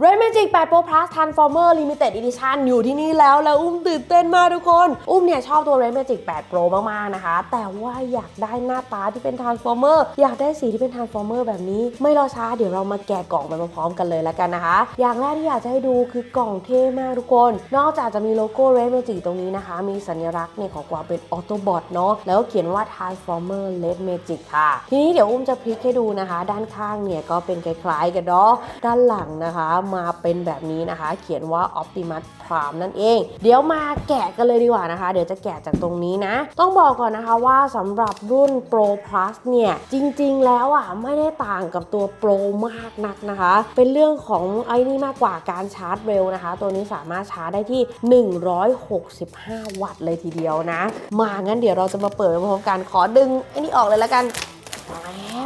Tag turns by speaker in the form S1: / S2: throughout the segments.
S1: Red Magic 8 Pro Plus Transformer Limited Edition อยู่ที่นี่แล้ว แล้วอุ้มตื่นเต้นมากทุกคน อุ้มเนี่ยชอบตัว Red Magic 8 Pro มาก ๆ นะคะ แต่ว่าอยากได้หน้าตาที่เป็น Transformer อยากได้สีที่เป็น Transformer แบบนี้ ไม่รอช้าเดี๋ยวเรามาแกะกล่องไปพร้อมกันเลยแล้วกันนะคะ อย่างแรกที่อยากจะให้ดูคือกล่องเท่มากทุกคน นอกจากจะมีโลโก้ Red Magic ตรงนี้นะคะ มีสัญลักษณ์เนี่ยของความเป็น Autobot เนาะแล้วก็เขียนว่า Transformer Red Magic ค่ะ ทีนี้เดี๋ยวอุ้มจะพลิกให้ดูนะคะ ด้านข้างเนี่ยก็เป็นคล้ายๆกันเนาะด้านหลังนะคะมาเป็นแบบนี้นะคะ เขียนว่า Optimus Prime นั่นเอง เดี๋ยวมาแกะกันเลยดีกว่านะคะ เดี๋ยวจะแกะจากตรงนี้นะ ต้องบอกก่อนนะคะว่าสำหรับรุ่น Pro Plus เนี่ย จริงๆ แล้วอะไม่ได้ต่างกับตัว Pro มากนักนะคะ เป็นเรื่องของไอ้นี่มากกว่าการชาร์จเร็วนะคะ ตัวนี้สามารถชาร์จได้ที่ 165 วัตต์เลยทีเดียวนะ มางั้นเดี๋ยวเราจะมาเปิดพร้อมกันขอดึงไอ้นี่ออกเลยละกันแอ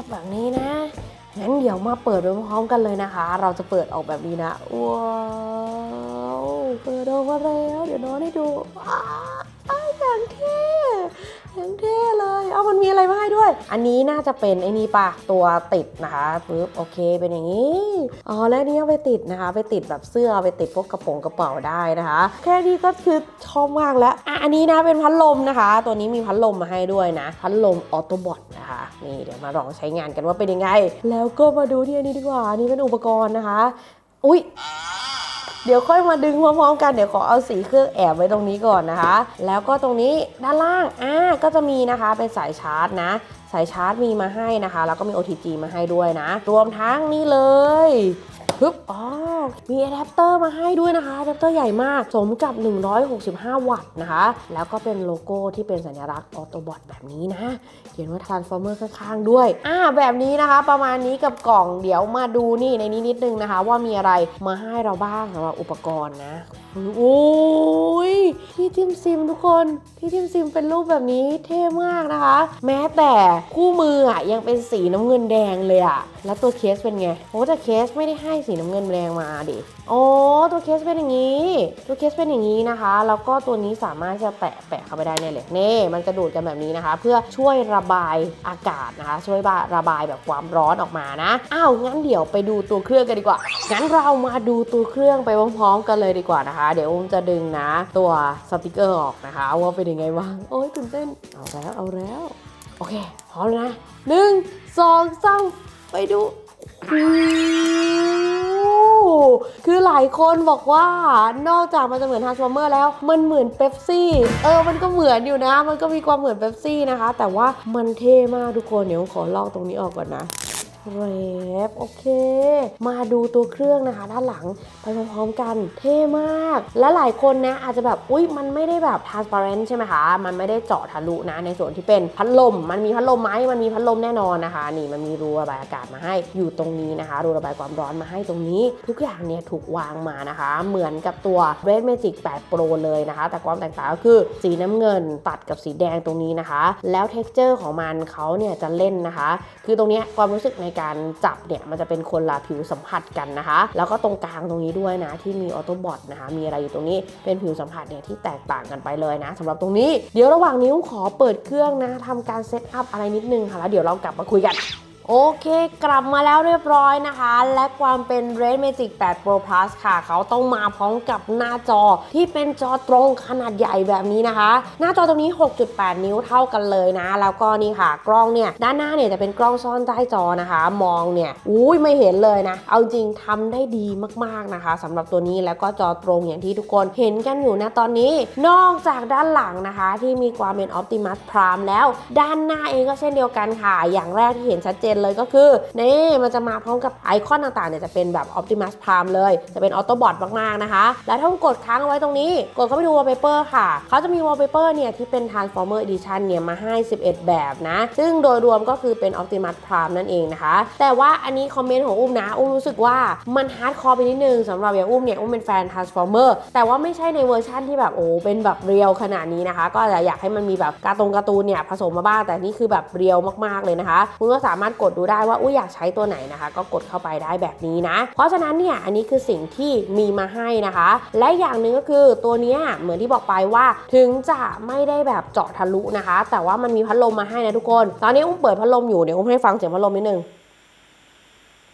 S1: บแบบนี้นะ งั้นเดี๋ยวมาเปิดไปพร้อมกันเลยนะคะ เราจะเปิดออกแบบนี้นะ ว้าวเปิดออกมาแล้ว เดี๋ยวน้องให้ดูอ้าวอย่างเท่ ย่างเท่เลย เอามันมีอะไรมาให้ด้วย อันนี้น่าจะเป็นไอ้นี่ปะตัวติดนะคะปึ๊บโอเคเป็นอย่างนี้ อ๋อ แล้วอันนี้เอาไปติดนะคะ ไปติดแบบเสื้อไปติดพวกกระโปรงกระเป๋าได้นะคะ แค่นี้ก็คือชอบมากแล้ว อะ อันนี้นะเป็นพัดลมนะคะ ตัวนี้มีพัดลมมาให้ด้วยนะ พัดลมออโตบอทนะคะ นี่เดี๋ยวมาลองใช้งานกันว่าเป็นยังไง แล้วก็มาดูที่อันนี้ดีกว่า อันนี้เป็นอุปกรณ์นะคะ อุ้ย เดี๋ยวค่อยมาดึงพร้อมๆกันเดี๋ยวขอเอาสีเครื่องแอบไว้ตรงนี้ก่อนนะคะ แล้วก็ตรงนี้ด้านล่างอ่าก็จะมีนะคะเป็นสายชาร์จนะ สายชาร์จมีมาให้นะคะ แล้วก็มี OTG มาให้ด้วยนะ รวมทั้งนี่เลย ปึ๊บอ๋อ มีอะแดปเตอร์มาให้ด้วยนะคะอะแดปเตอร์ใหญ่มาก สมกับ 165 วัตต์นะคะ แล้วก็เป็นโลโก้ที่เป็นสัญลักษณ์ออโตบอทแบบนี้นะ เขียนว่า Transformer ข้างๆด้วย อ่า แบบนี้นะคะ ประมาณนี้กับกล่อง เดี๋ยวมาดูนี่ในนี้นิดนึงนะคะ ว่ามีอะไรมาให้เราบ้างสำหรับอุปกรณ์นะ โอ้ยที่ทิมซิมทุกคนที่ทิมซิมเป็นรูปแบบนี้เท่มากนะคะ แม้แต่คู่มืออะยังเป็นสีน้ำเงินแดงเลยอะแล้วตัวเคสเป็นไงโอ้แต่เคสไม่ได้ให้สีน้ำเงินแดงมาดิ โอ้ตัวเคสเป็นอย่างนี้ ตัวเคสเป็นอย่างนี้นะคะ แล้วก็ตัวนี้สามารถจะแปะแปะเข้าไปได้เนี่ยเลยเน่มันกระดูดกันแบบนี้นะคะ เพื่อช่วยระบายอากาศนะคะ ช่วยระบายแบบความร้อนออกมานะอ้าวงั้นเดี๋ยวไปดูตัวเครื่องกันดีกว่างั้นเรามาดูตัวเครื่องไปพร้อมๆกันเลยดีกว่านะคะ เดี๋ยวอุ้มจะดึงนะ ตัวสติกเกอร์ออกนะคะ ว่าเป็นยังไงบ้างโอ้ยตื่นเต้นเอาแล้วเอาแล้วโอเคพร้อมแล้วนะหนึ่งสองสามไปดู คือหลายคนบอกว่านอกจากมันจะเหมือนฮาร์สฟอร์เมอร์แล้ว มันเหมือนเป๊ปซี่ เออ มันก็เหมือนอยู่นะ มันก็มีความเหมือนเป๊ปซี่นะคะ แต่ว่ามันเท่มากทุกคน เดี๋ยวขอลอกตรงนี้ออกก่อนนะ เรฟโอเค มาดูตัวเครื่องนะคะ ด้านหลังไปพร้อมๆกันเท่มาก และหลายคนนะอาจจะแบบอุ๊ยมันไม่ได้แบบ transparent ใช่ไหมคะ มันไม่ได้เจาะทะลุนะในส่วนที่เป็นพัดลม มันมีพัดลมไหมมันมีพัดลมแน่นอนนะคะ นี่มันมีรูระบายอากาศมาให้อยู่ตรงนี้นะคะรูระบายความร้อนมาให้ตรงนี้ ทุกอย่างเนี่ยถูกวางมานะคะ เหมือนกับตัว Red Magic 8 Pro เลยนะคะ แต่ความแตกต่างก็คือสีน้ำเงินตัดกับสีแดงตรงนี้นะคะ แล้ว texture ของมันเขาเนี่ยจะเล่นนะคะ คือตรงนี้ความรู้สึกในการจับเนี่ยมันจะเป็นคนละผิวสัมผัสกันนะคะ แล้วก็ตรงกลางตรงนี้ด้วยนะที่มีออโต้บอทนะคะมีอะไรอยู่ตรงนี้เป็นผิวสัมผัสเนี่ยที่แตกต่างกันไปเลยนะสำหรับตรงนี้เดี๋ยวระหว่างนี้ขอเปิดเครื่องนะทำการเซตอัพอะไรนิดนึงค่ะแล้วเดี๋ยวเรากลับมาคุยกัน โอเคกลับมาแล้วเรียบร้อยนะคะ และความเป็น Red Magic 8 Pro Plus ค่ะ เขาต้องมาพร้อมกับหน้าจอที่เป็นจอตรงขนาดใหญ่แบบนี้นะคะ หน้าจอตรงนี้ 6.8 นิ้วเท่ากันเลยนะ แล้วก็นี่ค่ะ กล้องเนี่ย ด้านหน้าเนี่ยจะเป็นกล้องซ่อนใต้จอนะคะ มองเนี่ยอุ้ยไม่เห็นเลยนะ เอาจริงทำได้ดีมากๆนะคะสำหรับตัวนี้แล้วก็จอตรงอย่างที่ทุกคนเห็นกันอยู่นะตอนนี้ นอกจากด้านหลังนะคะ ที่มีความเป็น Optimus Prime แล้ว ด้านหน้าเองก็เช่นเดียวกันค่ะ อย่างแรกที่เห็นชัดเจนเลยก็คือนี่มันจะมาพร้อมกับไอคอนต่างๆเนี่ยจะเป็นแบบ Optimus Prime เลย จะเป็นออโตบอทมากๆนะคะ แล้วถ้ากดค้างเอาไว้ตรงนี้ กดเข้าไปดู wallpaper ค่ะ เขาจะมี wallpaper เนี่ยที่เป็น Transformer Edition เนี่ยมาให้ 11 แบบนะ ซึ่งโดยรวมก็คือเป็น Optimus Prime นั่นเองนะคะ แต่ว่าอันนี้คอมเมนต์ของอุ้มนะ อุ้มรู้สึกว่ามันฮาร์ดคอร์ไปนิดนึงสำหรับอย่างอุ้มเนี่ยอุ้มเป็นแฟน Transformer แต่ว่าไม่ใช่ในเวอร์ชั่นที่แบบโอ้เป็นแบบเรียวขนาดนี้นะคะ ก็อยากให้มันมีแบบการ์ตงการ์ตูนเนี่ยผสมมาบ้างแต่นี่คือแบบเรียวมากๆเลยนะคะ คุณก็สามารถกดดดูได้ว่าอุ้ยอยากใช้ตัวไหนนะคะ ก็กดเข้าไปได้แบบนี้นะ เพราะฉะนั้นเนี่ยอันนี้คือสิ่งที่มีมาให้นะคะ และอย่างหนึ่งก็คือตัวเนี้ยเหมือนที่บอกไปว่า ถึงจะไม่ได้แบบเจาะทะลุนะคะ แต่ว่ามันมีพัดลมมาให้นะทุกคน ตอนนี้อุ้มเปิดพัดลมอยู่เดี๋ยวอุ้มให้ฟังเสียงพัดลมนิดนึง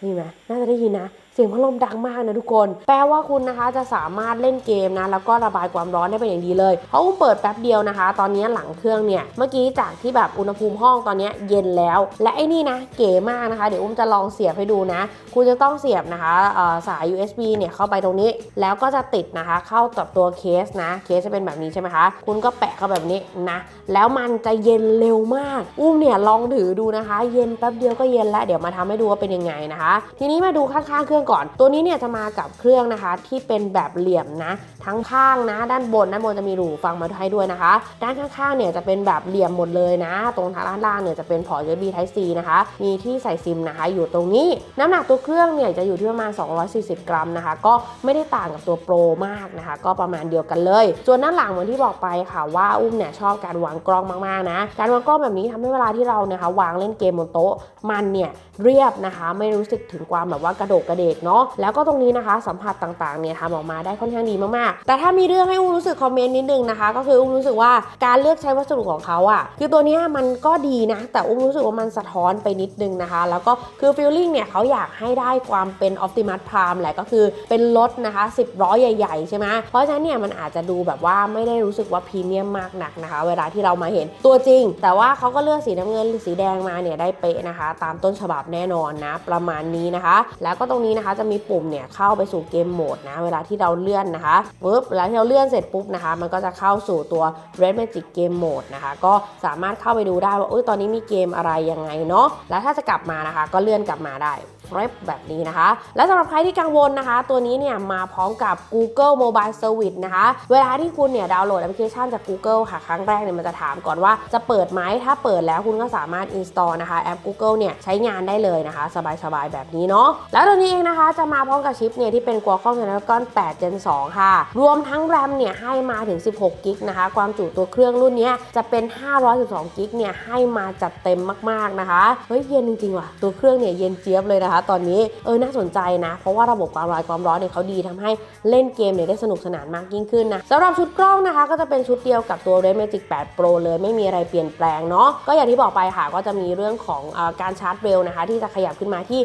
S1: นี่ไหมน่าจะได้ยินนะ เสียงพัดลมดังมากนะทุกคน แปลว่าคุณนะคะจะสามารถเล่นเกมนะ แล้วก็ระบายความร้อนได้เป็นอย่างดีเลย เพราะอุ้มเปิดแป๊บเดียวนะคะ ตอนนี้หลังเครื่องเนี่ย เมื่อกี้จากที่แบบอุณหภูมิห้องตอนนี้เย็นแล้ว และไอ้นี่นะ เก๋มากนะคะ เดี๋ยวอุ้มจะลองเสียบให้ดูนะ คุณจะต้องเสียบนะคะสาย USB เนี่ยเข้าไปตรงนี้ แล้วก็จะติดนะคะ เข้ากับตัวเคสนะ เคสจะเป็นแบบนี้ใช่ไหมคะ คุณก็แปะเข้าแบบนี้นะ แล้วมันจะเย็นเร็วมาก อุ้มเนี่ยลองถือดูนะคะ เย็นแป๊บเดียวก็เย็นแล้ว เดี๋ยวมาทำให้ดูว่าเป็นยังไงนะคะ ทีนี้มาดูข้างๆเครื่องก่อน ตัวนี้เนี่ยจะมากับเครื่องนะคะที่เป็นแบบเหลี่ยมนะ ทั้งข้างนะ ด้านบนด้านบนจะมีรูฟังมาให้ด้วยนะคะ ด้านข้างๆเนี่ยจะเป็นแบบเหลี่ยมหมดเลยนะ ตรงทางด้านล่างเนี่ยจะเป็นพอร์ต USB Type C นะคะ มีที่ใส่ซิมนะคะ อยู่ตรงนี้ น้ำหนักตัวเครื่องเนี่ยจะอยู่ที่ประมาณ 240 กรัมนะคะ ก็ไม่ได้ต่างกับตัวโปรมากนะคะ ก็ประมาณเดียวกันเลย ส่วนด้านหลังเหมือนที่บอกไปค่ะว่าอุ้มเนี่ยชอบการวางกล้องมากๆนะ การวางกล้องแบบนี้ทำให้เวลาที่เรานะคะวางเล่นเกมบนโต๊ะมันเนี่ยเรียบนะคะ ไม่รู้สึกถึงความแบบว่ากระโดกกระเดกเนาะแล้วก็ตรงนี้นะคะ สัมผัสต่างๆเนี่ยทำออกมาได้ค่อนข้างดีมากๆ แต่ถ้ามีเรื่องให้อุ้มรู้สึกคอมเมนต์นิดนึงนะคะ ก็คืออุ้มรู้สึกว่าการเลือกใช้วัสดุของเขาอะ่ะคือตัวนี้มันก็ดีนะ แต่อุ้มรู้สึกว่ามันสะท้อนไปนิดนึงนะคะ แล้วก็คือฟีลลิ่งเนี่ยเขาอยากให้ได้ความเป็น Optimus Prime แหละก็คือเป็นรถนะคะ10ล้อใหญ่ๆ ใช่ไหมเพราะฉะนั้นเนี่ยมันอาจจะดูแบบว่าไม่ได้รู้สึกว่าพรีเมียมมากหนักนะคะ เวลาที่เรามาเห็นตัวจริง แต่ว่าเขาก็เลือกสีน้ำเงินหรือสีแดงมาเนี่ยได้เป๊ะนะคะ ตามต้นฉบับแน่นอนนะ ประมาณนี้นะคะ แล้วก็ตรงนี้นะคะ จะมีปุ่มเนี่ยเข้าไปสู่เกมโหมดนะเวลาที่เราเลื่อนนะคะปุ๊บเวลาที่เราเลื่อนเสร็จปุ๊บนะคะ มันก็จะเข้าสู่ตัว Red Magic Game Mode นะคะ ก็สามารถเข้าไปดูได้ว่าอตอนนี้มีเกมอะไรยังไงเนาะแล้วถ้าจะกลับมานะคะ ก็เลื่อนกลับมาได้ เฟรบแบบนี้นะคะ และสำหรับใครที่กังวลนะคะ ตัวนี้เนี่ยมาพร้อมกับ Google Mobile Service นะคะ เวลาที่คุณเนี่ยดาวน์โหลดแอปพลิเคชันจาก Google ค่ะครั้งแรกเนี่ยมันจะถามก่อนว่าจะเปิดไหมถ้าเปิดแล้วคุณก็สามารถ install นะคะแอป Google เนี่ยใช้งานได้เลยนะคะ สบายๆแบบนี้เนาะแล้วตัวนี้เองนะคะจะมาพร้อมกับชิปเนี่ยที่เป็น Qualcomm Snapdragon 8 Gen 2 ค่ะ รวมทั้งแรมเนี่ยให้มาถึง 16กิกนะคะ ความจุตัวเครื่องรุ่นนี้จะเป็น 512กิกเนี่ยให้มาจัดเต็มมากๆนะคะ เฮ้ยเย็นจริงๆว่ะ ตัวเครื่องเนี่ยเย็นเจี๊ยบเลยนะคะตอนนี้เออน่าสนใจนะ เพราะว่าระบบความร้อนความร้อนเนี่ยเขาดีทำให้เล่นเกมเนี่ยได้สนุกสนานมากยิ่งขึ้นนะสำหรับชุดกล้องนะคะ ก็จะเป็นชุดเดียวกับตัว Red Magic 8 Pro เลยไม่มีอะไรเปลี่ยนแปลงเนาะก็อย่างที่บอกไปค่ะก็จะมีเรื่องของอการชาร์จเร็วนะคะ ที่จะขยับขึ้นมาที่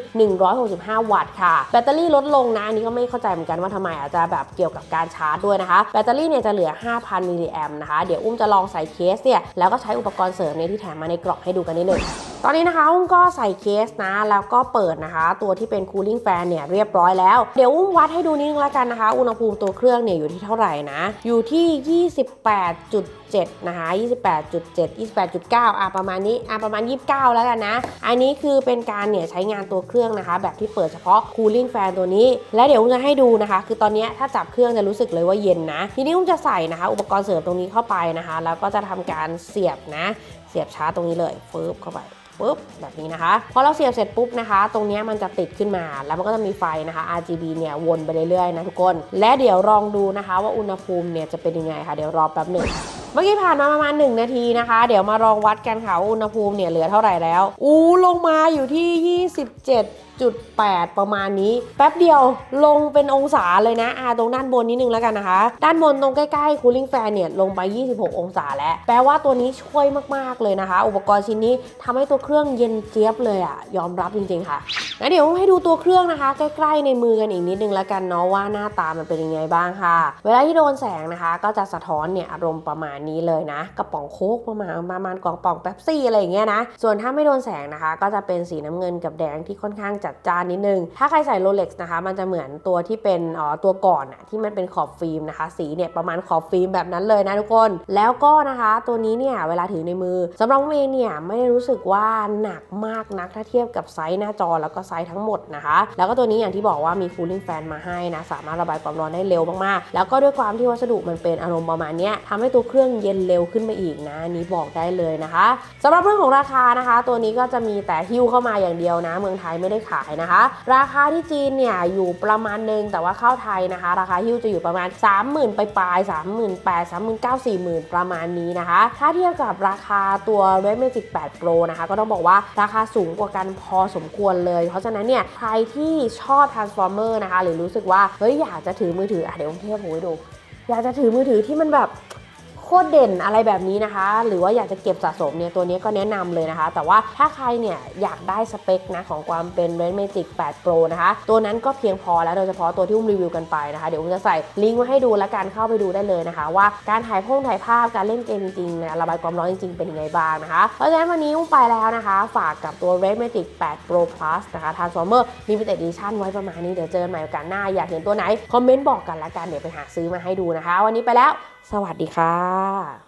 S1: 165 วัตต์ค่ะ แบตเตอรี่ลดลงนะอันนี้ก็ไม่เข้าใจเหมือนกันว่าทำไมอาจจะแบบเกี่ยวกับการชาร์จด้วยนะคะแบตเตอรี่เนี่ยจะเหลือ 5,000มิลลิแอมนะคะเดี๋ยวอุ้มจะลองใส่เคสเนี่ยแล้วก็ใช้อุปกรณ์เสริมเนี่ยที่แถมมาในกล่องให้ดูกันนิดหนึ่งตอนนี้นะคะอุ้มก็ใส่เคสนะ แล้วก็เปิดนะคะ ตัวที่เป็น cooling fan เนี่ยเรียบร้อยแล้ว เดี๋ยวอุ้มวัดให้ดูนิดนึงแล้วกันนะคะ อุณหภูมิตัวเครื่องเนี่ยอยู่ที่เท่าไหร่นะ อยู่ที่ 28.7 นะคะ 28.7 28.9 อะประมาณนี้ อะประมาณ 29 แล้วกันนะ อันนี้คือเป็นการเนี่ยใช้งานตัวเครื่องนะคะ แบบที่เปิดเฉพาะ cooling fan ตัวนี้ และเดี๋ยวอุ้มจะให้ดูนะคะ คือตอนนี้ถ้าจับเครื่องจะรู้สึกเลยว่าเย็นนะ ทีนี้อุ้มจะใส่นะคะ อุปกรณ์เสริมตรงนี้เข้าไปนะคะ แล้วก็จะทำการเสียบนะ เสียบชาร์จตรงนี้เลยฟืบเข้าไปปุ๊บแบบนี้นะคะ พอเราเสียบเสร็จปุ๊บนะคะ ตรงนี้มันจะติดขึ้นมา แล้วมันก็จะมีไฟนะคะ RGB เนี่ยวนไปเรื่อยๆนะทุกคน และเดี๋ยวลองดูนะคะ ว่าอุณหภูมิเนี่ยจะเป็นยังไงค่ะ เดี๋ยวรอแป๊บหนึ่งเมื่อกี้ผ่านมาประมาณ 1 นาทีนะคะ เดี๋ยวมาลองวัดกันค่ะว่าอุณหภูมิเนี่ยเหลือเท่าไหร่แล้ว อู้ลงมาอยู่ที่ 27.8ประมาณนี้ แป๊บเดียวลงเป็นองศาเลยนะอ่าตรงด้านบนนิดนึงแล้วกันนะคะ ด้านบนตรงใกล้ๆ cooling fan เนี่ยลงไป 26 องศาแล้ว แปลว่าตัวนี้ช่วยมากๆเลยนะคะ อุปกรณ์ชิ้นนี้ทำให้ตัวเครื่องเย็นเจี๊ยบเลยอะยอมรับจริงๆค่ะแล้วเดี๋ยวให้ดูตัวเครื่องนะคะ ใกล้ๆในมือกันอีกนิดนึงแล้วกันเนาะว่าหน้าตามันเป็นยังไงบ้างค่ะ เวลาที่โดนแสงนะคะ ก็จะสะท้อนเนี่ยอารมณ์ประมาณนี้เลยนะกระป๋องโคกประมาณประมาณกล่องป่องแป๊บซี่อะไรอย่างเงี้ยนะส่วนถ้าไม่โดนแสงนะคะ ก็จะเป็นสีน้ำเงินกับแดงที่ค่อนข้างจัดจ้านนิดนึง ถ้าใครใส่โรเล็กซ์นะคะ มันจะเหมือนตัวที่เป็นอ๋อตัวก่อนอะที่มันเป็นขอบฟิล์มนะคะ สีเนี่ยประมาณขอบฟิล์มแบบนั้นเลยนะทุกคน แล้วก็นะคะตัวนี้เนี่ยเวลาถือในมือสำหรับผมเองเนี่ยไม่ได้รู้สึกว่าหนักมากนักถ้าเทียบกับไซส์หน้าจอแล้วก็ไซส์ทั้งหมดนะคะ แล้วก็ตัวนี้อย่างที่บอกว่ามี cooling fan มาให้นะสามารถระบายความร้อนได้เร็วมากๆ แล้วก็ด้วยความที่วัสดุมันเป็นอารมณ์ประมาณเนี้ยทำให้ตัวเครื่องเย็นเร็วขึ้นมาอีกนะนี้บอกได้เลยนะคะสำหรับเรื่องของราคานะคะ ตัวนี้ก็จะมีแต่ฮิ้วเข้ามาอย่างเดียวนะ เมืองไทยไม่ได้ขายนะคะ ราคาที่จีนเนี่ยอยู่ประมาณนึงแต่ว่าเข้าไทยนะคะ ราคาฮิ้วจะอยู่ประมาณ 30,000 ไปปลาย38,000 39,000 40,000 ประมาณนี้นะคะ ถ้าเทียบกับราคาตัว Red Magic 8 Pro นะคะ ก็ต้องบอกว่าราคาสูงกว่ากันพอสมควรเลย เพราะฉะนั้นเนี่ยใครที่ชอบ Transformer นะคะ หรือรู้สึกว่า เฮ้ย อยากจะถือมือถืออะเดี๋ยวผมเทียบผมให้ดูอยากจะถือมือถือที่มันแบบ โคตรเด่นอะไรแบบนี้นะคะ หรือว่าอยากจะเก็บสะสมเนี่ยตัวนี้ก็แนะนำเลยนะคะ แต่ว่าถ้าใครเนี่ยอยากได้สเปคนะของความเป็น Red Magic 8 Pro นะคะ ตัวนั้นก็เพียงพอแล้วโดยเฉพาะตัวที่อุ้มรีวิวกันไปนะคะ เดี๋ยวอุ้มจะใส่ลิงก์ไว้ให้ดูและการเข้าไปดูได้เลยนะคะ ว่าการถ่ายพงถ่ายภาพการเล่นเกมจริงๆระบายความร้อนจริงๆเป็นยังไงบ้างนะคะ เพราะฉะนั้นวันนี้อุ้มไปแล้วนะคะ ฝากกับตัว Red Magic 8 Pro Plus นะคะ Transformer Limited Edition ไว้ประมาณนี้เดี๋ยวเจอกันใหม่โอกาสหน้าอยากเห็นตัวไหนคอมเมนต์บอกกันละกันเดี๋ยวไปหาซื้อมาให้ดูนะคะ วันนี้ไปแล้ว สวัสดีค่ะ